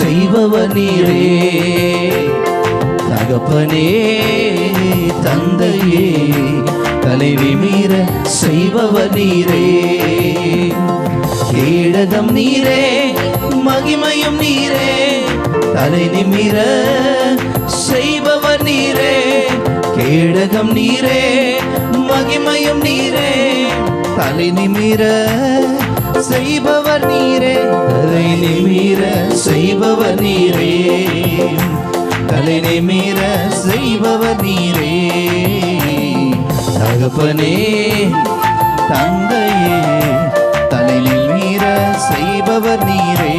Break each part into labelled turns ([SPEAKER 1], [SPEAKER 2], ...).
[SPEAKER 1] நிமிர நீரே தகப்பனே தந்தையே தலைவி மீற செய்பவர் நீரே கேடகம் நீரே மகிமையும் நீரே. தலை நிமிர செய்பவர் நீரே கேடகம் நீரே மகிமையும் நீரே. தலை நிமிர செய்பவர் நீரே. தலை நிமிர செய்பவர் நீரே. தலை நிமிர செய்பவர் நீரே. தகப்பனே தந்தையே தலை நிமிர செய்பவர் நீரே.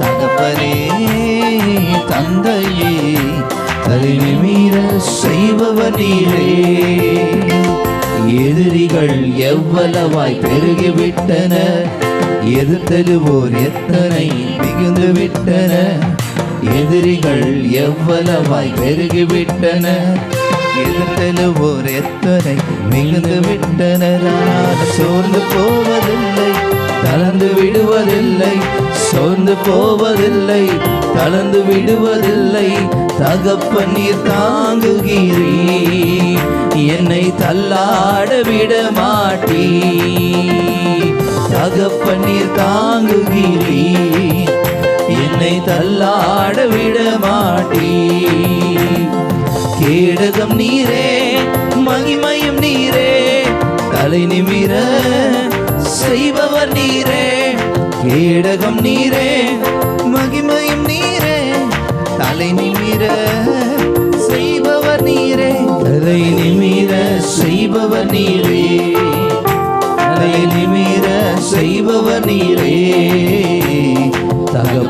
[SPEAKER 1] தகப்பனே தந்தையே தலை நிமிர செய்பவர் நீரே. எதிரிகள் எவ்வளவாய் பெருகிவிட்டன? எதிர்த்தெழுவோர் எத்தனை மிகுந்து விட்டன எதிரிகள் எவ்வளவாய் பெருகிவிட்டன? எதிர்த்தெழுவோர் எத்தனை மிகுந்து விட்டனர் சோர்ந்து போவதில்லை தளர்ந்து விடுவதில்லை சோர்ந்து போவதில்லை தளர்ந்து விடுவதில்லை. தகப்ப நீர் தாங்குகிறீ என்னை தள்ளாட விட மாட்டீ தகப்ப நீர் தாங்குகிறீ என்னை தள்ளாட விட மாட்டீ கேடகம் நீரே மகிமையும் நீரே தலை நிமிர செய்பவர் நீரே. கேடகம் நீரே மகிமையும் நீரே தலை நிமிர செய்பவர் நீரே. தலை நிமிர செய்பவர் நீரே தலை நிமிர செய்பவர் நீரே.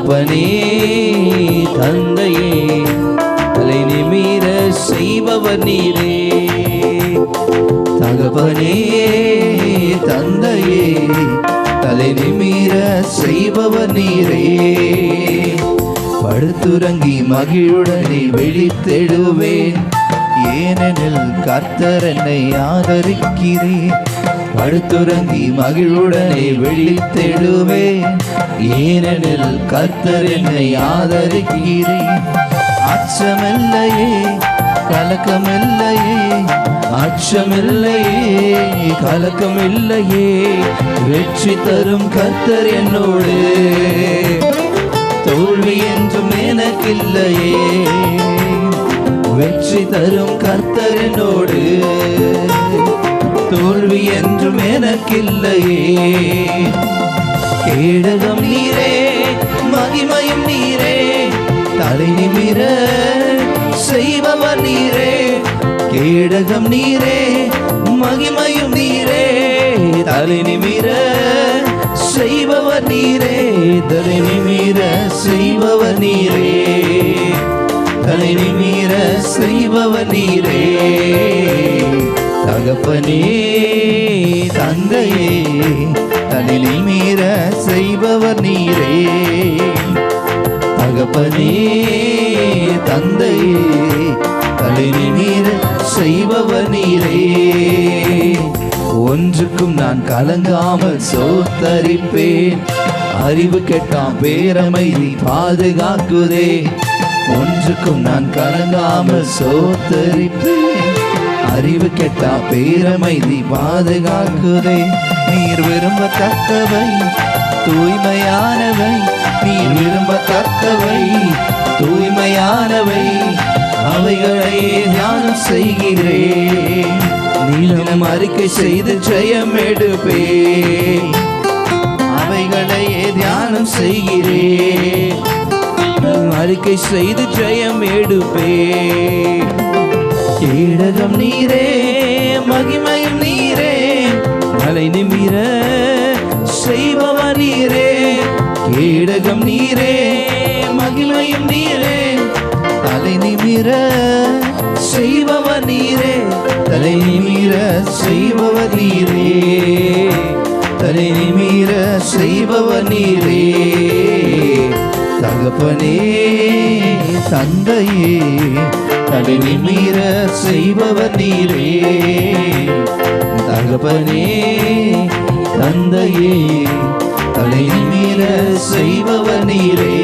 [SPEAKER 1] தகப்பனே தந்தையே தலை நிமிர செய்பவர் நீரே. தகப்பனே தந்தையே தலை நிமிர செய்பவர் நீரே. படுத்துறங்கி மகிழுடனே விழித்தெழுவேன். ஏனெனில் கர்த்தர் என்னை ஆதரிக்கிறேன் படுத்துறங்கி மகிழுடனே விழித்தெழுவேன் ஏனெனில் கர்த்தர் என்னை ஆதரிக்கிறேன் அச்சமில்லையே கலக்கமில்லையே அச்சமில்லையே கலக்கமில்லையே. வெற்றி தரும் கர்த்தர் என்னோடு. தோல்வி என்றும் எனக்கில்லையே. வெற்றி தரும் கர்த்தர் என்னோடு தோல்வி என்றும் எனக்கில்லையே. கேடகம் நீரே மகிமையும் நீரே. தலை நிமிர செய்பவர் நீரே. கேடகம் நீரே மகிமையும் நீரே. தலை நிமிர செய்பவர் நீரே. தலை நிமிர செய்பவர் நீரே. தலை நிமிர செய்பவர் நீரே. தகப்பனே தந்தையே தலை நிமிர செய்பவர் நீரே. தகப்பனே தந்தையே தலை நிமிர செய்பவர் நீரே. ஒன்றுக்கும் நான் கலங்காமல் சோத்தரிப்பேன். அறிவு கெட்டாம் பேரமைதி பாதுகாக்குதே. ஒன்றுக்கும் நான் கலங்காமல் சோத்தரிப்பேன் அறிவு கெட்டா பேரமைதி பாதுகாக்குதே. நீர் விரும்பத்தக்கவை தூய்மையானவை. நீர் விரும்பத்தக்கவை தூய்மையானவை. அவைகளை தியானம் செய்கிறேன் நீளம் அறிக்கை செய்து ஜெயம் எடுப்பேன் அவைகளையே தியானம் செய்கிறேன் அறிக்கை செய்து ஜெயம் எடுப்பே கேடகம் நீரே மகிமையும் நீரே மலை நிமிர செய்பவர் நீரே. கேடகம் நீரே மகிமையும் நீரே தலை நிமிர செய்பவர் நீரே. தலை நிமிர செய்பவர் நீரே தலை நிமிர செய்பவர் நீரே. தகப்பனே தந்தையே தலை நிமிர செய்பவர் நீரே. தகப்பனே தந்தையே தலை நிமிர செய்பவர் நீரே.